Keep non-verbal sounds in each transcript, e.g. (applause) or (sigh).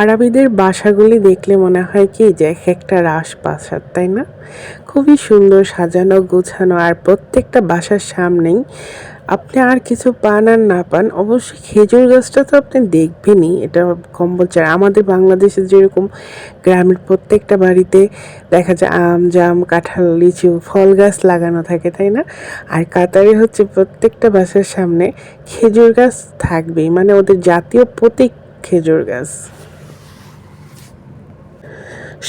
আরবিদের বাসাগুলি দেখলে মনে হয় কি যে এক একটা রাস রাজপ্রাসাদ, তাই না? খুবই সুন্দর সাজানো, গোছানো আর প্রত্যেকটা বাসার সামনেই আপনি আর কিছু পান আর না পান অবশ্যই খেজুর গাছটা তো আপনি দেখবেনই, এটা কম্পালসারি আমাদের বাংলাদেশে যেরকম গ্রামের প্রত্যেকটা বাড়িতে দেখা যায় আম, জাম, কাঁঠাল, লিচু, ফল গাছ লাগানো থাকে, তাই না? আর কাতারে হচ্ছে প্রত্যেকটা বাসার সামনে খেজুর গাছ থাকবেই মানে ওদের জাতীয় প্রতীক খেজুর গাছ।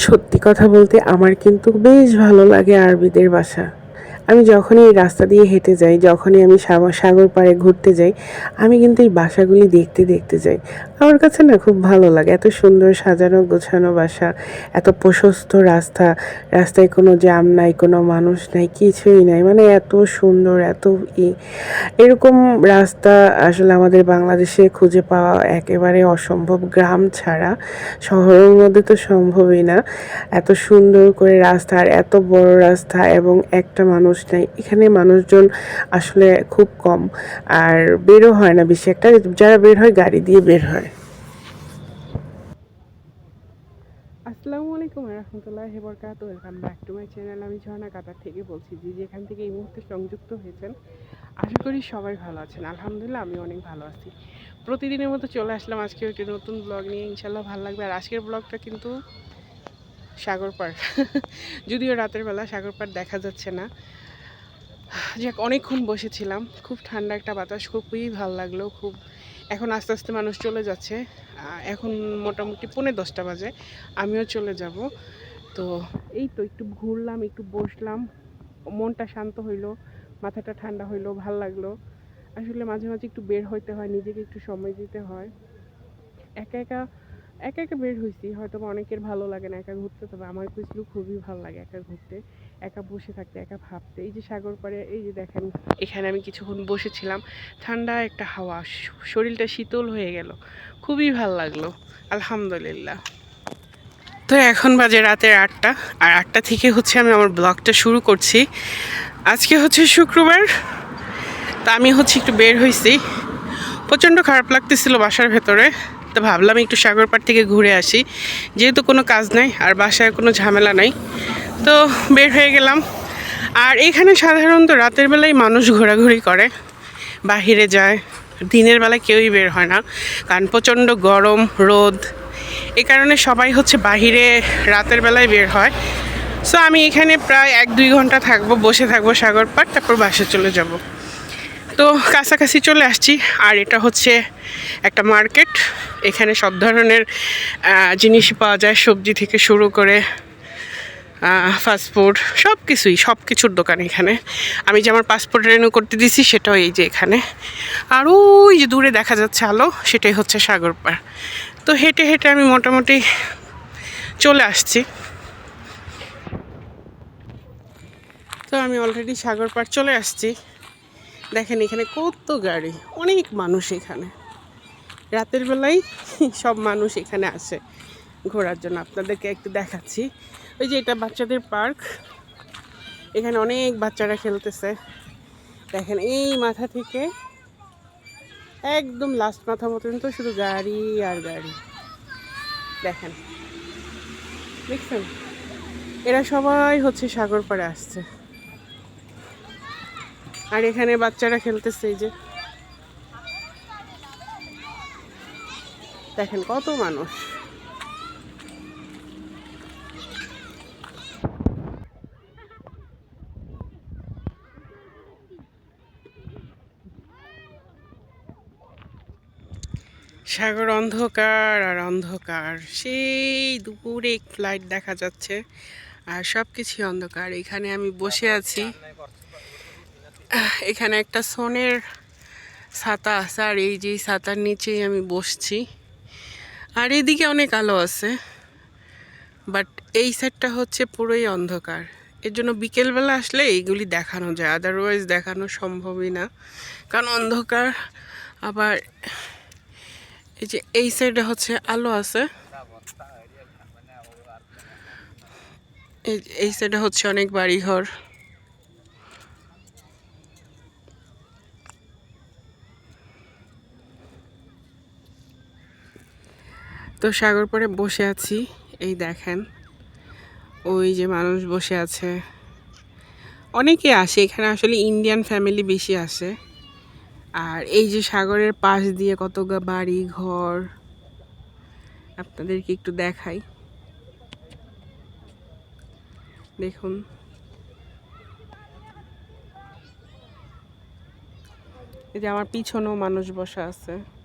সত্যি কথা বলতে আমার কিন্তু বেশ ভালো লাগে আরবিদের বাসা আমি যখনই এই রাস্তা দিয়ে হেঁটে যাই, যখনই আমি সাগর পাড়ে ঘুরতে যাই, আমি কিন্তু এই বাসাগুলি দেখতে দেখতে যাই। আমার কাছে না খুব ভালো লাগে। এত সুন্দর সাজানো, গোছানো বাসা, এত প্রশস্ত রাস্তা, রাস্তায় কোনো জ্যাম নাই, কোনো মানুষ নাই, কিছুই নাই। মানে এত সুন্দর, এত ই। এরকম রাস্তা আসলে আমাদের বাংলাদেশে খুঁজে পাওয়া একেবারে অসম্ভব গ্রাম ছাড়া। শহরের মধ্যে তো সম্ভবই না। এত সুন্দর করে রাস্তা আর এত বড় রাস্তা এবং একটা মানুষ নেই। এখানে মানুষজন আসলে খুব কম। আর বেরও হয় না বেশি একটা। যারা বের হয়, গাড়ি দিয়ে বের হয়। আসসালামু আলাইকুম রহমতুল্লাহ বরকাত welcome back to my channel আমি ঝর্ণা কাতার থেকে বলছি, যে যেখান থেকে এই মুহূর্তে সংযুক্ত হয়েছেন, আশা করি সবাই ভালো আছেন। আলহামদুলিল্লাহ আমি অনেক ভালো আছি। প্রতিদিনের মতো চলে আসলাম আজকে একটি নতুন ব্লগ নিয়ে। ইনশাল্লাহ ভালো লাগবে। আর আজকের ব্লগটা কিন্তু সাগর পাড়। (laughs) যদিও রাতের বেলা সাগর পাড় দেখা যাচ্ছে না। যাক, অনেকক্ষণ বসেছিলাম। খুব ঠান্ডা একটা বাতাস, খুবই ভালো লাগল। খুব এখন আস্তে আস্তে মানুষ চলে যাচ্ছে। এখন মোটামুটি পৌনে দশটা বাজে। আমিও চলে যাব। তো এই তো একটু ঘুরলাম, একটু বসলাম। মনটা শান্ত হইল, মাথাটা ঠান্ডা হইল, ভালো লাগল। আসলে মাঝে মাঝে একটু বের হইতে হয়, নিজেকে একটু সময় দিতে হয়। একা একা একা একা বের হয়েছি হয়তো অনেকের ভালো লাগে না একা ঘুরতে, তবে আমার কিন্তু খুবই ভালো লাগে একা ঘুরতে। একা বসে থাকতে, একা ভাবতে। এই যে সাগর পাড়ে, এই যে দেখেন। এখানে আমি কিছুক্ষণ বসেছিলাম। ঠান্ডা একটা হাওয়া, শরীরটা শীতল হয়ে গেল। খুবই ভালো লাগল, আলহামদুলিল্লাহ। তো এখন বাজে রাতের আটটা, আর আটটা থেকে হচ্ছে আমি আমার ব্লগটা শুরু করছি। আজকে হচ্ছে শুক্রবার, তা আমি হচ্ছে একটু বের হয়েছি প্রচণ্ড খারাপ লাগতেছিল বাসার ভেতরে, তো ভাবলাম একটু সাগরপাড় থেকে ঘুরে আসি। যেহেতু কোনো কাজ নাই, আর বাসায় কোনো ঝামেলা নাই তো বের হয়ে গেলাম। আর এখানে সাধারণত রাতের বেলায় মানুষ ঘোরাঘুরি করে বাহিরে যায়। দিনের বেলায় কেউই বের হয় না কারণ প্রচণ্ড গরম রোদ। এই কারণে সবাই হচ্ছে বাহিরে রাতের বেলায় বের হয়। সো আমি এখানে প্রায় এক দুই ঘণ্টা থাকব বসে থাকব সাগর পাড় তারপর বাসে চলে যাব। তো কাছাকাছি চলে আসছি আর এটা হচ্ছে একটা মার্কেট। এখানে সব ধরনের আহ, জিনিসই পাওয়া যায় সবজি থেকে শুরু করে ফাস্টফুড সব কিছুই সব কিছুর দোকান এখানে। আমি যে আমার পাসপোর্ট রেনিউ করতে দিছি সেটাও এই যে এখানে। আর ওই যে দূরে দেখা যাচ্ছে আলো, সেটাই হচ্ছে সাগর পাড় তো হেঁটে হেঁটে আমি মোটামুটি চলে আসছি। তো আমি অলরেডি সাগর পাড় চলে আসছি। দেখেন এখানে কত গাড়ি, অনেক মানুষ এখানে। রাতের বেলায় সব মানুষ এখানে আসে ঘোরার জন্য। আপনাদেরকে একটু দেখাচ্ছি। ওই যে এটা বাচ্চাদের পার্ক। এখানে অনেক বাচ্চারা খেলতেছে। দেখেন এই মাথা থেকে একদম লাস্ট মাথা পর্যন্ত শুধু গাড়ি আর গাড়ি। দেখেন। দেখছেন? এরা সবাই হচ্ছে সাগর পাড়ে আসছে। আর এখানে বাচ্চারা খেলতেছে এই যে। দেখেন কত মানুষ। সাগর অন্ধকার আর অন্ধকার। সেই দুপুরে ফ্লাইট দেখা যাচ্ছে আর সব কিছুই অন্ধকার। এখানে আমি বসে আছি। এখানে একটা সোনের ছাতা আছে আর এই যে ছাতার নিচেই আমি বসছি। আর এদিকে অনেক আলো আছে বাট এই সাইডটা হচ্ছে পুরোই অন্ধকার। এর জন্য বিকেলবেলা আসলে এইগুলি দেখানো যায় আদারওয়াইজ দেখানো সম্ভবই না। কারণ অন্ধকার, আবার এই যে এই সাইডে হচ্ছে আলো আছে। এই- সাইডে হচ্ছে অনেক বাড়িঘর। তো সাগর পরে বসে আছি, এই দেখেন। ওই যে মানুষ বসে আছে। অনেকে আসে, এখানে আসলে ইন্ডিয়ান ফ্যামিলি বেশি আসে। আর এই যে সাগরের পাশ দিয়ে কত বাড়ি, ঘর, আপনাদেরকে একটু দেখাই। দেখুন। এই যে আমার পিছনেও মানুষ বসা আছে।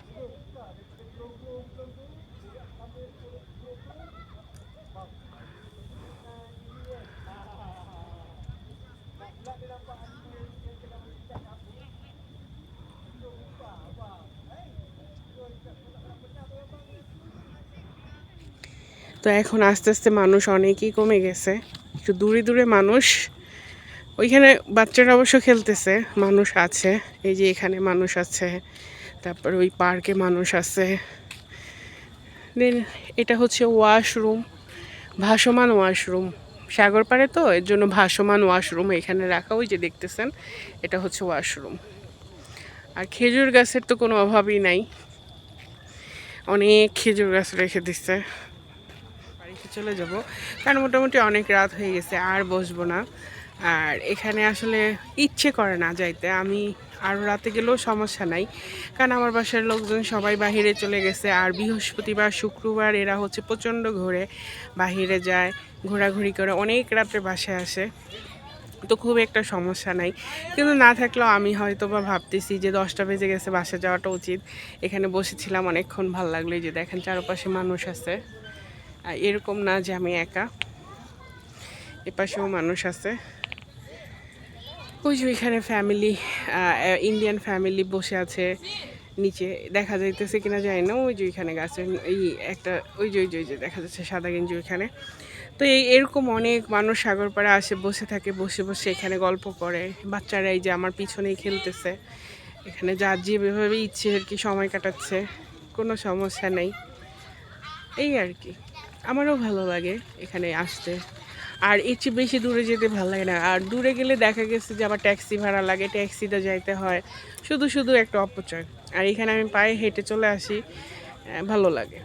তো এখন আস্তে আস্তে মানুষ অনেকই কমে গেছে। একটু দূরে দূরে মানুষ। ওইখানে বাচ্চারা অবশ্য খেলতেছে, মানুষ আছে। এই যে এখানে মানুষ আছে, তারপর ওই পার্কে মানুষ আছে। দেন এটা হচ্ছে ওয়াশরুম, ভাসমান ওয়াশরুম। সাগর পাড়ে তো, এর জন্য ভাসমান ওয়াশরুম এখানে রাখা, ওই যে দেখতেছেন, এটা হচ্ছে ওয়াশরুম। আর খেজুর গাছের তো কোনো অভাবই নাই। অনেক খেজুর গাছ রেখে দিচ্ছে চলে যাব। কারণ মোটামুটি অনেক রাত হয়ে গেছে, আর বসবো না। আর এখানে আসলে ইচ্ছে করে না যাইতে। আমি আরও রাতে গেলেও সমস্যা নাই। কারণ আমার বাসার লোকজন সবাই বাহিরে চলে গেছে, আর বৃহস্পতিবার, শুক্রবার এরা হচ্ছে প্রচণ্ড ঘোরে। বাহিরে যায়, ঘোরাঘুরি করে, অনেক রাতে বাসায় আসে। তো খুব একটা সমস্যা নাই। কিন্তু না থাকলেও আমি হয়তো বা ভাবতেছি যে দশটা বেজে গেছে, বাসা যাওয়াটা উচিত। এখানে বসেছিলাম, অনেকক্ষণ ভালো লাগল। যে দেখেন, চারপাশে মানুষ আছে। আর এরকম না যে আমি একা। এপাশেও মানুষ আছে। ওই যে ওইখানে ফ্যামিলি ইন্ডিয়ান ফ্যামিলি বসে আছে নিচে। দেখা যাইতেছে কিনা যায় না। ওই যে ওইখানে গাছের এই একটা, ওই যে ওই যে ওই যে, দেখা যাচ্ছে সাদা গেঞ্জি ওইখানে। তো এই, এরকম অনেক মানুষ সাগর পাড়ে আসে, বসে থাকে, বসে বসে এখানে গল্প করে। বাচ্চারা এই যে আমার পিছনেই খেলতেছে। এখানে যার যেভাবে ইচ্ছে আর কি সময় কাটাচ্ছে, কোনো সমস্যা নেই। এই আর কি। আমারও ভালো লাগে এখানে আসতে। আর এর চেয়ে বেশি দূরে যেতে ভালো লাগে না। আর দূরে গেলে দেখা গেছে যে আবার ট্যাক্সি ভাড়া লাগে, ট্যাক্সিতে যাইতে হয়। শুধু শুধু একটা অপচয়। আর এখানে আমি পায়ে হেঁটে চলে আসি ভালো লাগে।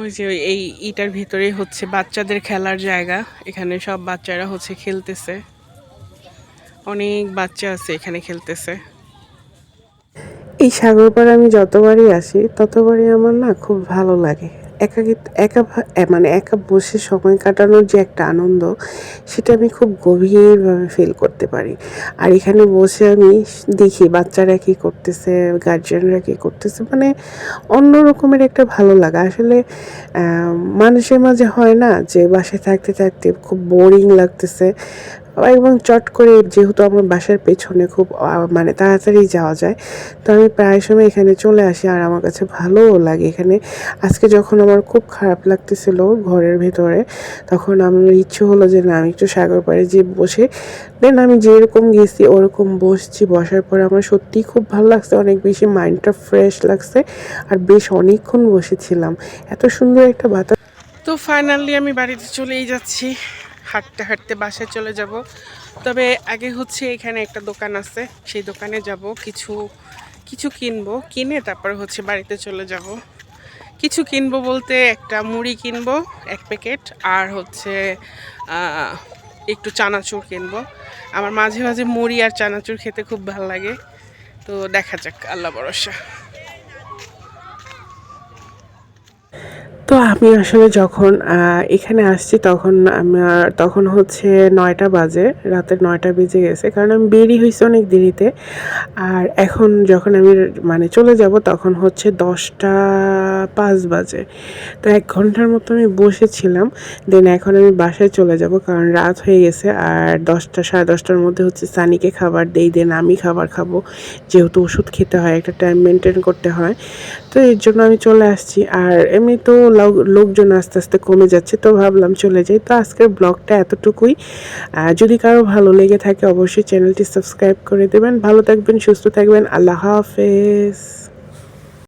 ওই যে এই ইটার ভিতরেই হচ্ছে বাচ্চাদের খেলার জায়গা। এখানে সব বাচ্চারা হচ্ছে খেলতেছে। অনেক বাচ্চা আছে এখানে খেলতেছে। এই সাগর পাড়ে আমি যতবারই আসি, ততবারই আমার না খুব ভালো লাগে। একা একা মানে একা বসে সময় কাটানোর যে একটা আনন্দ, সেটা আমি খুব গভীরভাবে ফিল করতে পারি। আর এখানে বসে আমি দেখি বাচ্চারা কী করতেছে গার্জিয়ানরা কী করতেছে মানে অন্য রকমের একটা ভালো লাগা। আসলে মানুষের মাঝে হয় না যে বাসায় থাকতে থাকতে খুব বোরিং লাগতেছে। এবং চট করে যেহেতু আমার বাসার পেছনে খুব মানে তাড়াতাড়ি যাওয়া যায়, তো আমি প্রায় সময় এখানে চলে আসি আর আমার কাছে ভালোও লাগে এখানে। আজকে যখন আমার খুব খারাপ লাগতেছিল ঘরের ভেতরে, তখন আমার ইচ্ছে হলো যে না, আমি একটু সাগর পাড়ে যে বসে, দেন আমি যেরকম গেছি ওরকম বসছি। বসার পরে আমার সত্যিই খুব ভালো লাগছে, অনেক বেশি মাইন্ডটা ফ্রেশ লাগছে আর বেশ অনেকক্ষণ বসেছিলাম। এত সুন্দর একটা বাতাস তো ফাইনালি আমি বাড়িতে চলেই যাচ্ছি। হাঁটতে হাঁটতে বাসায় চলে যাব। তবে আগে হচ্ছে এখানে একটা দোকান আছে, সেই দোকানে যাব, কিছু কিছু কিনবো, কিনে তারপর হচ্ছে বাড়িতে চলে যাব। কিছু কিনবো বলতে একটা মুড়ি কিনবো, এক প্যাকেট, আর হচ্ছে একটু চানাচুর কিনবো। আমার মাঝে মাঝে মুড়ি আর চানাচুর খেতে খুব ভালো লাগে। তো দেখা যাক, আল্লাহ ভরসা। তো আমি আসলে যখন এখানে আসছি তখন আমার, তখন হচ্ছে নয়টা বাজে, রাতের নয়টা বেজে গেছে। কারণ আমি বেরিয়ে হয়েছি অনেক দেরিতে। আর এখন যখন আমি মানে চলে যাব তখন হচ্ছে দশটা পাঁচ বাজে। তো এক ঘণ্টার মতো আমি বসেছিলাম। দেন এখন আমি বাসায় চলে যাব কারণ রাত হয়ে গেছে। আর দশটা, সাড়ে দশটার মধ্যে হচ্ছে সানিকে খাবার দেই, দেন আমি খাবার খাব। যেহেতু ওষুধ খেতে হয়, একটা টাইম মেনটেন করতে হয়। তো এর জন্য আমি চলে আসছি। আর এমনি তো লোকজন আস্তে আস্তে কমে যাচ্ছে, তো ভাবলাম চলে যাই। তো আজকের ব্লগটা এতটুকুই। যদি কারও ভালো লেগে থাকে, অবশ্যই চ্যানেলটি সাবস্ক্রাইব করে দেবেন। ভালো থাকবেন, সুস্থ থাকবেন। আল্লাহ হাফেজ।